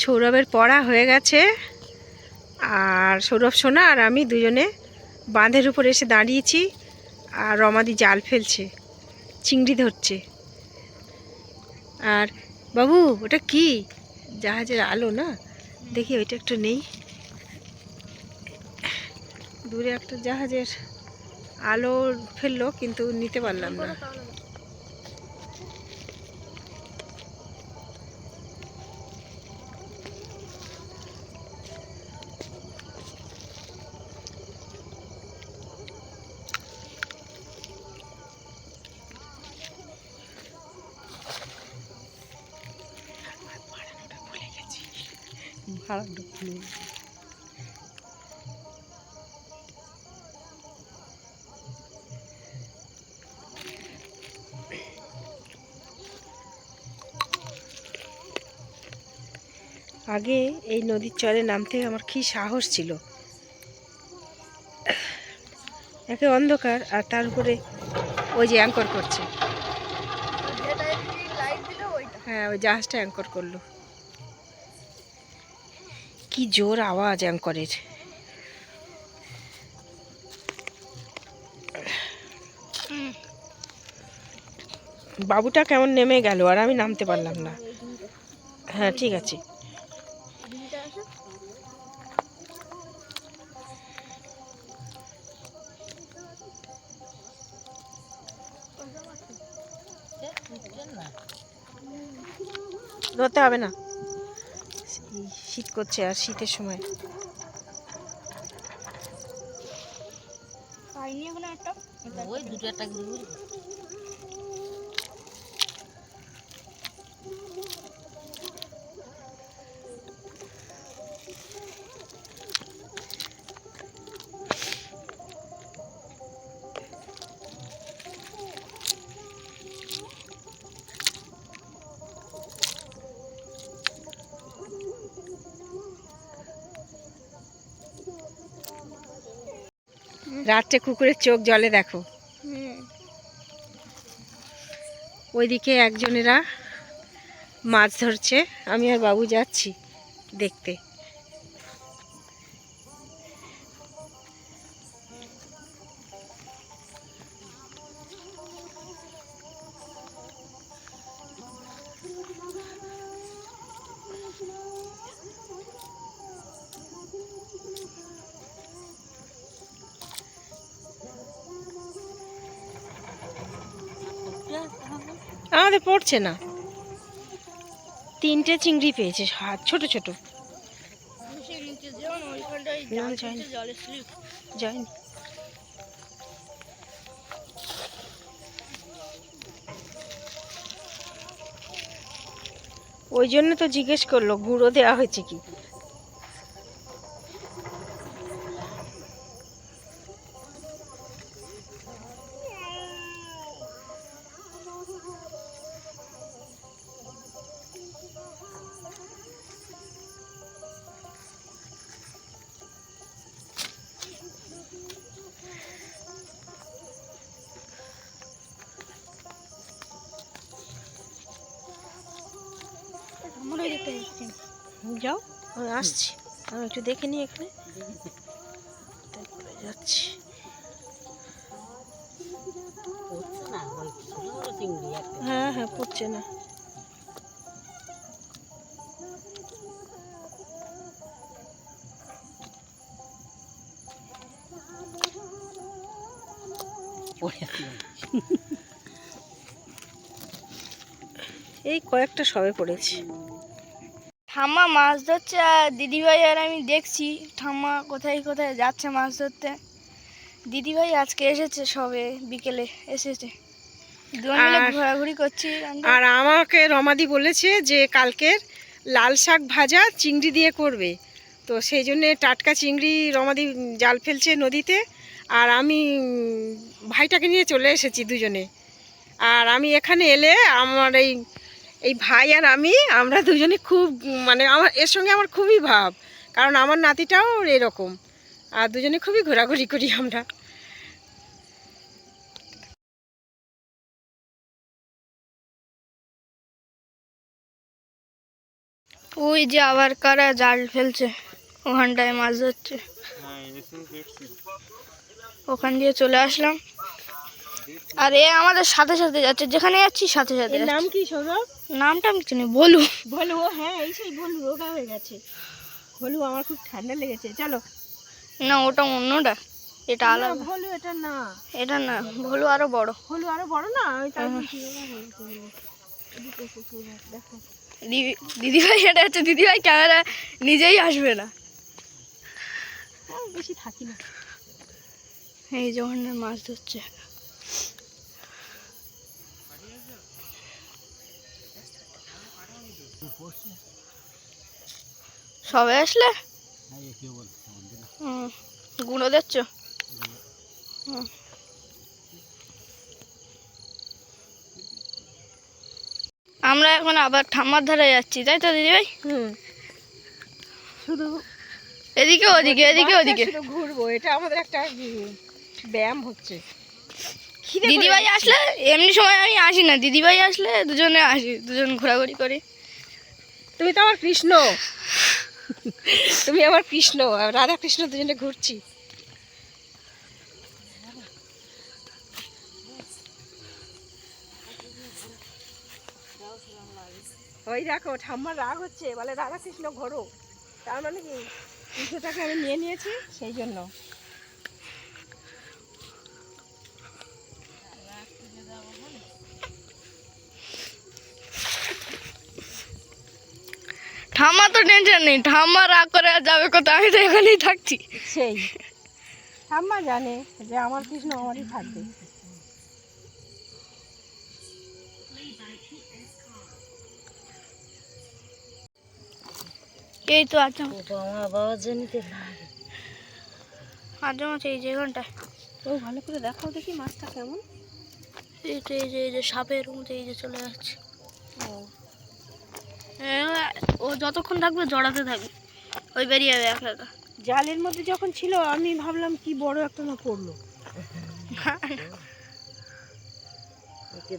সৌরভের পড়া হয়ে গেছে। আর সৌরভ, সোনা আর আমি দুজনে বাঁধের উপর এসে দাঁড়িয়েছি আর রমাদি জাল ফেলছে, চিংড়ি ধরছে। আর বাবু, ওটা কি? জাহাজের আলো না? দেখি, ওইটা একটু নেই। দূরে একটা জাহাজের আলো ফেলল, কিন্তু নিতে পারলাম না। ঢুকলো আগে এই নদীর চরে নামতে আমার কি সাহস ছিল? একে অন্ধকার আর তার উপরে ওই যে অ্যাঙ্কর করছে। হ্যাঁ ওই জাহাজটা অ্যাঙ্কর করল। কি জোর আওয়াজ অ্যাঙ্করের। বাবুটা কেমন নেমে গেল আর আমি নামতে পারলাম না। হ্যাঁ ঠিক আছে। ধরতে হবে না। শীত করছে আর শীতের সময়। একটা। ওই দুটো একটা রাত্রে কুকুরের চোখ জলে দেখো। ওইদিকে একজনেরা মাছ ধরছে আমি আর বাবু যাচ্ছি দেখতে। আমাদের পড়ছে না। তিনটে চিংড়ি পেয়েছে, হাত ছোট ছোট। ওই জন্য তো জিজ্ঞেস করল, গুঁড়ো দেওয়া হয়েছে কি? যাও আমি আসছি। আমি একটু দেখে নিই এখানে। তারপরে যাচ্ছি। একটা। হ্যাঁ হ্যাঁ পড়ছে না। এই কয়েকটা সবে পড়েছে। ঠাম্মা মাছ ধরছে আর দিদিভাই আর আমি দেখছি ঠাম্মা কোথায় কোথায় যাচ্ছে মাছ ধরতে। দিদিভাই আজকে এসেছে সবে বিকেলে এসেছে। ঘোরাঘুরি করছি আর আমাকে রমাদি বলেছে যে কালকের লাল শাক ভাজা চিংড়ি দিয়ে করবে। তো সেই জন্যে টাটকা চিংড়ি রমাদি জাল ফেলছে নদীতে আর আমি ভাইটাকে নিয়ে চলে এসেছি দুজনে। আর আমি এখানে এলে আমার এই এই ভাই আর আমি আমরা দুজনে খুব মানে আমার এর সঙ্গে আমার খুবই ভাব। কারণ আমার নাতিটাও এরকম। আর দুজনে খুবই ঘোরাঘুরি করি আমরা। ওই যে আবার কারা জাল ফেলছে ওখানটায় মাছ ধরছে। ওখান দিয়ে চলে আসলাম। আর এ আমাদের সাথে সাথে যাচ্ছে। যেখানে যাচ্ছি সাথে সাথে নাম কি সৌরভ? নামটা আমি চিনি বলু। বলু ও হ্যাঁ এই সেই ভলু রোগা হয়ে গেছে। বলু আমার খুব ঠান্ডা লেগেছে চলো। না ওটা অন্যটা এটা আলাদা। ভলু এটা না। এটা না ভলু আরও বড়। ভলু আরও বড় না? আমি তাই দিদি দিদিভাই এটা হচ্ছে দিদিভাই ক্যামেরা নিজেই আসবে না। বেশি থাকি না। এই যে ওখানে মাছ ধরছে। সবাই আসলে? গুঁড়ো দিচ্ছ? আমরা এখন আবার ঠাম্মার ধারে যাচ্ছি তাই তো দিদিভাই হুম। শুধু এদিকে ওদিকে এদিকে ওদিকে। ঘুরবো এটা আমাদের একটা ব্যায়াম হচ্ছে। দিদিভাই আসলে এমনি সময় আমি আসি না দিদিভাই আসলে দুজনে আসি দুজন ঘোরাঘুরি করি। তুমি তো আমার কৃষ্ণ। তুমি আমার কৃষ্ণ রাধা কৃষ্ণ দুজনে ঘুরছি। ওই দেখো, ঠাম্মার রাগ হচ্ছে, বলে, রাধা কৃষ্ণ ঘোরো। তার মানে কি? কৃষ্ণটাকে আমি নিয়ে নিয়েছি, সেই জন্য। ঠাম্মা তো টেনশন নেই ঠাম্মা রাগ করে আর যাবে কোথাও আমি তো এখানেই থাকছি। সেই। ঠাম্মা জানে যে আমার কৃষ্ণ আমারই থাকবে। এই তো ওটা আমার বাবার জন্যতে আচ্ছা মাছ এই যে এখানটায় তো ভালো করে দেখাও দেখি মাছটা কেমন। এই তো এই যে এই যে সাপের মধ্যে এই যে চলে যাচ্ছে। ও। ও যতক্ষণ থাকবে জড়াতে থাকবে। ওই বেরিয়ে যাবে একা একা। জালের মধ্যে যখন ছিল আমি ভাবলাম কি বড় একটা না পড়ল।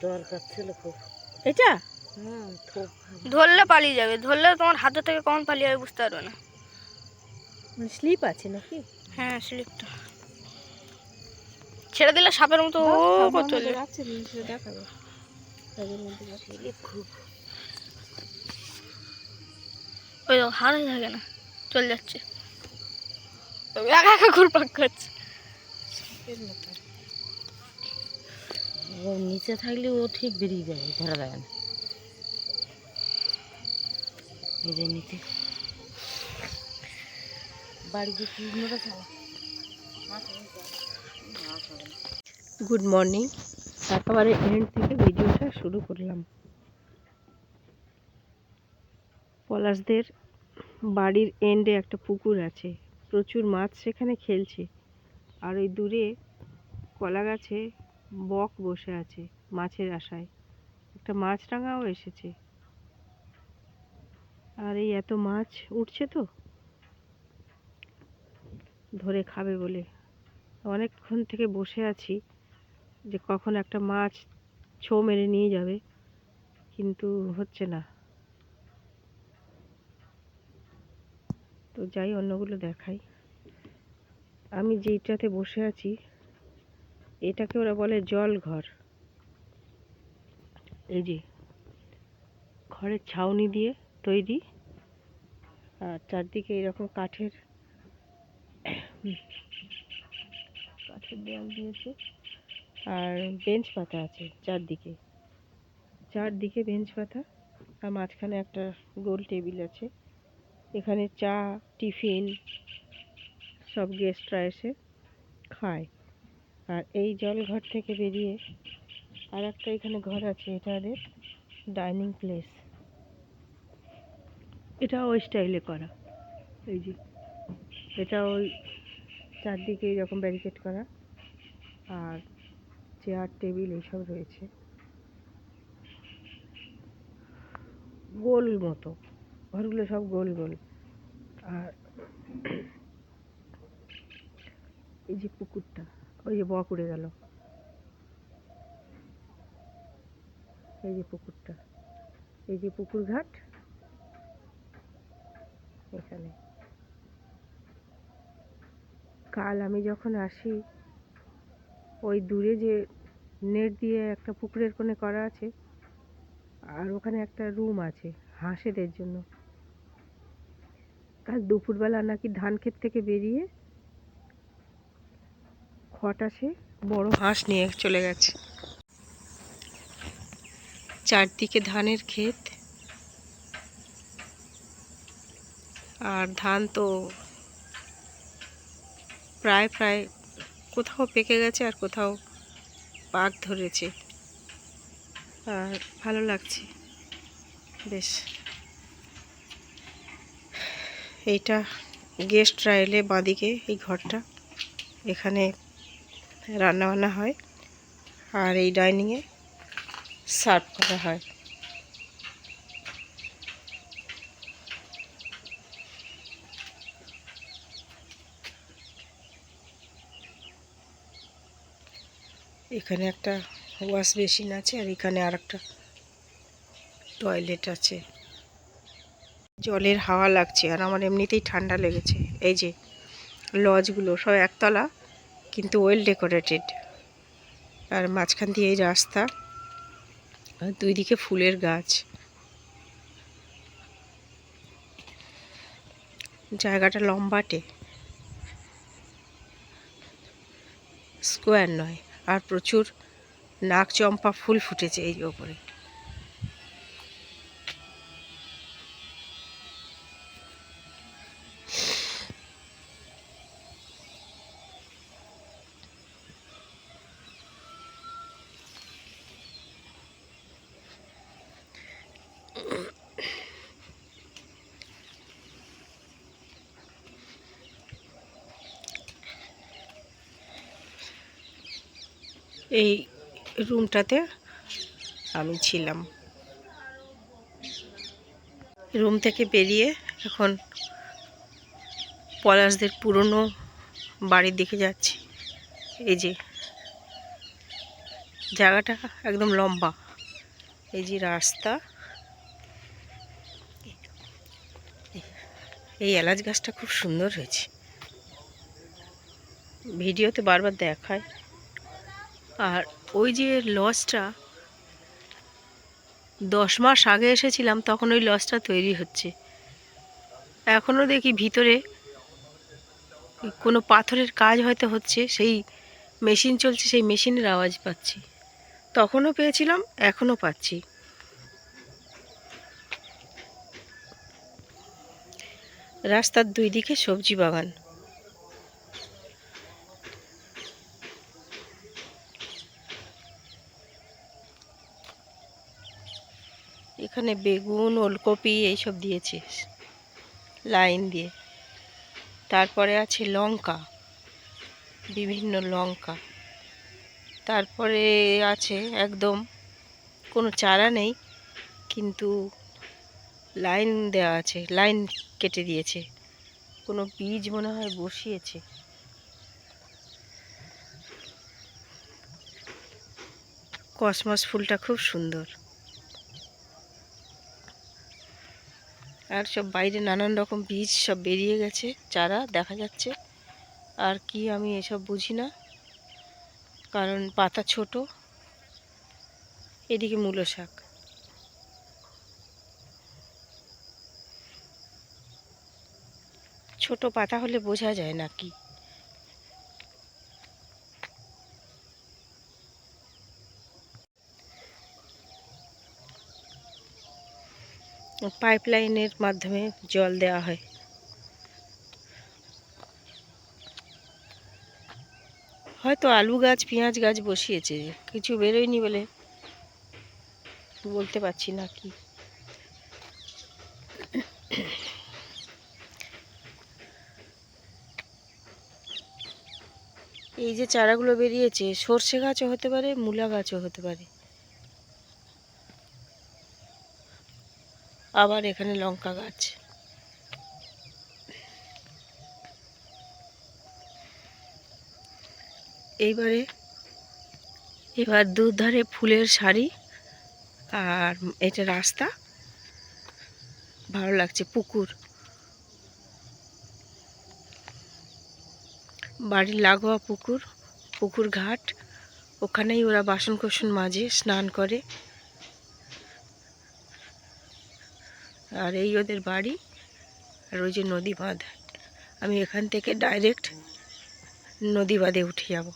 দরকার ছিল খুব। এটা? ধরলে পালিয়ে যাবে। ধরলে তোমার হাতে থেকে কখন পালিয়ে যাবে বুঝতে পারবে না। মানে স্লিপ আছে নাকি? হ্যাঁ স্লিপটা ছেড়ে দিলে সাপের মতো ও আছে দেখাবে। খুব। ওই দেখো হারাই থাকে না চলে যাচ্ছে। একা একা ঘুরপাক করছে ও নিচে থাকলে ও ঠিক বেরিয়ে যাবে ধরা যাবে না। এই যে নিচে। বাড়ি যে কি মোটা গুড মর্নিং একেবারে এন্ড থেকে ভিডিওটা শুরু করলাম। পলাশদের বাড়ির এন্ডে একটা পুকুর আছে। প্রচুর মাছ সেখানে খেলছে। আর ওই দূরে কলা গাছে বক বসে আছে মাছের আশায়। একটা মাছরাঙাও এসেছে। আর এই এত মাছ উঠছে তো? ধরে খাবে বলে। অনেকক্ষণ থেকে বসে আছি যে কখন একটা মাছ ছো মেরে নিয়ে যাবে। কিন্তু হচ্ছে না। তো যাই অন্যগুলো দেখাই। আমি যেইটাতে বসে আছি, এটাকে ওরা বলে জল ঘর। এই যে, ঘরের ছাউনি দিয়ে তৈরি। আর চারদিকে এরকম কাঠের কাঠের দেওয়াল দিয়েছে। আর বেঞ্চ পাতা আছে চারদিকে। চারদিকে বেঞ্চ পাতা। আর মাঝখানে একটা গোল টেবিল আছে। এখানে চা টিফিন, সব গেস্টরা এসে খায়। আর এই জলঘর থেকে বেরিয়ে আর একটা এখানে ঘর আছে, এটা ওদের ডাইনিং প্লেস এটা ওই স্টাইলে করা। এই যে, এটা ওই চারদিকে এরকম ব্যারিকেড করা। আর চেয়ার টেবিল এইসব রয়েছে। গোল মতো। ঘরগুলো সব গোল গোল। আর এই যে পুকুরটা, ওই যে বক উড়ে গেল। এই যে পুকুরটা, এই যে পুকুর ঘাট, এখানে। কাল আমি যখন আসি, ওই দূরে যে নেট দিয়ে একটা পুকুরের কোণে করা আছে, আর ওখানে একটা রুম আছে হাঁসেদের জন্য। কাল দুপুরবেলা নাকি ধান ক্ষেত থেকে বেরিয়ে খটাসে বড় হাঁস নিয়ে চলে গেছে। চারদিকে ধানের ক্ষেত। আর ধান তো প্রায় প্রায় কোথাও পেকে গেছে আর কোথাও পাক ধরেছে। আর ভালো লাগছে। বেশ। এইটা গেস্টরা এলে বাঁদিকে এই ঘরটা। এখানে রান্নাবান্না হয় আর এই ডাইনিংয়ে সার্ভ করা হয়। এখানে একটা ওয়াশ বেসিন আছে আর এখানে আর একটা টয়লেট আছে। জলের হাওয়া লাগছে আর আমার এমনিতেই ঠান্ডা লেগেছে। এই যে, লজগুলো সব একতলা, কিন্তু ওয়েল ডেকোরেটেড আর মাঝখান দিয়ে এই রাস্তা, আর দুই দিকে ফুলের গাছ। জায়গাটা লম্বাটে। স্কোয়ার নয়, আর প্রচুর নাক চম্পা ফুল ফুটেছে এই ওপরে। এই রুমটাতে আমি ছিলাম। রুম থেকে বেরিয়ে এখন পলাশদের পুরনো বাড়ির দিকে যাচ্ছি। এই যে জায়গাটা একদম লম্বা। এই যে রাস্তা। এই এলাচ গাছটা খুব সুন্দর হয়েছে। ভিডিওতে বারবার দেখায়। আর ওই যে লজটা, দশ মাস আগে এসেছিলাম, তখন ওই লজটা তৈরি হচ্ছে। এখনও দেখি ভিতরে কোনো পাথরের কাজ হয়তো হচ্ছে, সেই মেশিন চলছে, সেই মেশিনের আওয়াজ পাচ্ছি। তখনও পেয়েছিলাম, এখনও পাচ্ছি। রাস্তার দুই দিকে সবজি বাগান। এখানে বেগুন, ওলকপি এইসব দিয়েছে, লাইন দিয়ে। তারপরে আছে লঙ্কা, বিভিন্ন লঙ্কা। তারপরে আছে একদম, কোনো চারা নেই, কিন্তু লাইন দেওয়া আছে, লাইন কেটে দিয়েছে। কোনো বীজ মনে হয় বসিয়েছে। কসমস ফুলটা খুব সুন্দর। আর সব বাইরে নানান রকম বীজ সব বেরিয়ে গেছে, চারা দেখা যাচ্ছে। আর কি আমি এসব বুঝি না, কারণ পাতা ছোট। এদিকে মূলো শাক। ছোট পাতা হলে বোঝা যায় না কি পাইপলাইনের মাধ্যমে জল দেওয়া হয়। হয়তো আলু গাছ, পেঁয়াজ গাছ বসিয়েছে, কিছু বেরোয়নি বলে বলতে পারছি না কি। এই যে চারাগুলো বেরিয়েছে, সর্ষে গাছও হতে পারে, মূলা গাছও হতে পারে। আবার এখানে লঙ্কা গাছ। এইবারে, এবার দুধারে ফুলের শাড়ি আর এটা রাস্তা। ভালো লাগছে, পুকুর। বাড়ির লাগোয়া পুকুর পুকুর ঘাট। ওখানেই ওরা বাসন কোসন মাঝে স্নান করে। আর এই ওদের বাড়ি, আর ওই যে নদী বাঁধ। আমি এখান থেকে ডাইরেক্ট নদী বাঁধে উঠে যাব।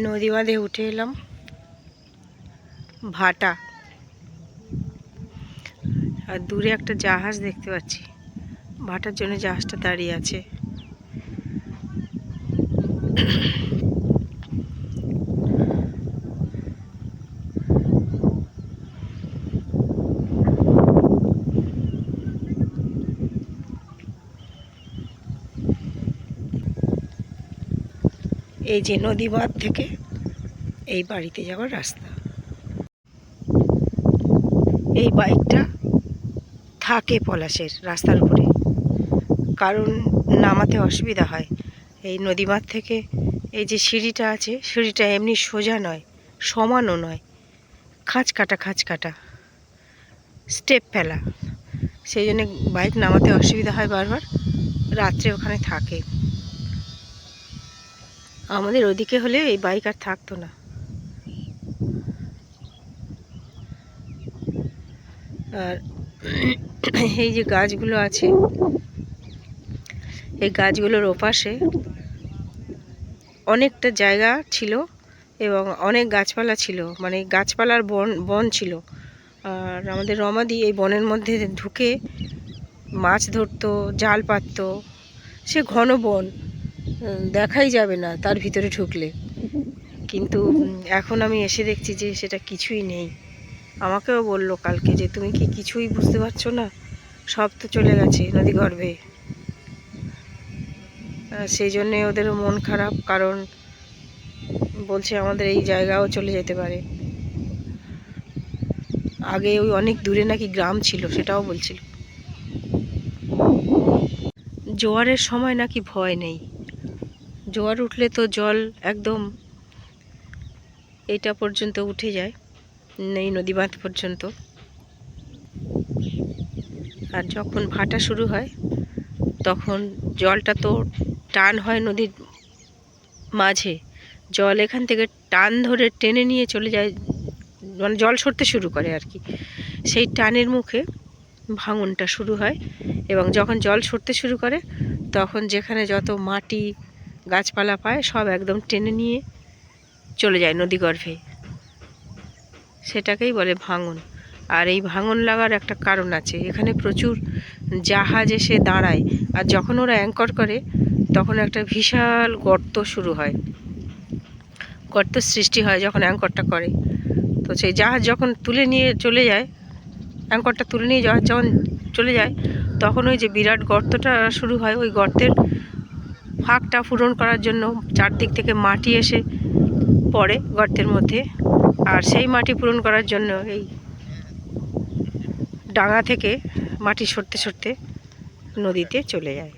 নদী বাঁধে, উঠে এলাম। ভাটা। আর দূরে একটা জাহাজ দেখতে পাচ্ছি। ভাটার জন্য জাহাজটা দাঁড়িয়ে আছে। এই যে নদী বাঁধ থেকে এই বাড়িতে যাওয়ার রাস্তা। এই বাইকটা থাকে পলাশের রাস্তার উপরে। কারণ নামাতে অসুবিধা হয়। এই নদী বাঁধ থেকে এই যে সিঁড়িটা আছে, সিঁড়িটা এমনি সোজা নয়, সমানও নয়। খাঁচ কাটা খাঁচ কাটা স্টেপ ফেলা। সেই জন্য বাইক নামাতে অসুবিধা হয় বারবার। রাত্রে ওখানে থাকে। আমাদের ওদিকে হলে এই বাইক আর থাকতো না। আর এই যে গাছগুলো আছে, এই গাছগুলোর ওপাশে অনেকটা জায়গা ছিল এবং অনেক গাছপালা ছিল মানে গাছপালার বন বন ছিল। আর আমাদের রমাদি এই বনের মধ্যে ঢুকে মাছ ধরতো, জাল পাততো। সে ঘন বন। দেখাই যাবে না তার ভিতরে ঢুকলে। কিন্তু এখন আমি এসে দেখছি যে সেটা কিছুই নেই। আমাকেও বলল কালকে যে, তুমি কি কিছুই বুঝতে পারছ না? সব তো চলে গেছে নদী গর্ভে সেই জন্যে ওদেরও মন খারাপ, কারণ বলছে আমাদের এই জায়গাও চলে যেতে পারে। আগে ওই অনেক দূরে নাকি গ্রাম ছিল, সেটাও বলছিল। জোয়ারের সময় নাকি ভয় নেই। জোয়ার উঠলে তো জল একদম এটা পর্যন্ত উঠে যায়, এই নদী বাঁধ পর্যন্ত। আর যখন ভাটা শুরু হয়, তখন জলটা তো টান হয় নদীর মাঝে। জল এখান থেকে টান ধরে টেনে নিয়ে চলে যায় মানে জল সরতে শুরু করে আর কি। সেই টানের মুখে ভাঙনটা শুরু হয় এবং যখন জল সরতে শুরু করে, তখন যেখানে যত মাটি গাছপালা পায়, সব একদম টেনে নিয়ে চলে যায় নদীগর্ভে সেটাকেই বলে ভাঙন। আর এই ভাঙন লাগার একটা কারণ আছে, এখানে প্রচুর জাহাজ এসে দাঁড়ায়, আর যখন ওরা অ্যাঙ্কর করে, তখন একটা বিশাল গর্ত শুরু হয়। গর্ত সৃষ্টি হয় যখন অ্যাঙ্করটা করে। তো সেই জাহাজ যখন তুলে নিয়ে চলে যায় অ্যাঙ্করটা তুলে নিয়ে জাহাজ যখন চলে যায়, তখন ওই যে বিরাট গর্তটা শুরু হয়, ওই গর্তের ফাঁকটা পূরণ করার জন্য চারদিক থেকে মাটি এসে পড়ে গর্তের মধ্যে। আর সেই মাটি পূরণ করার জন্য এই ডাঙা থেকে মাটি সরতে সরতে নদীতে চলে যায়।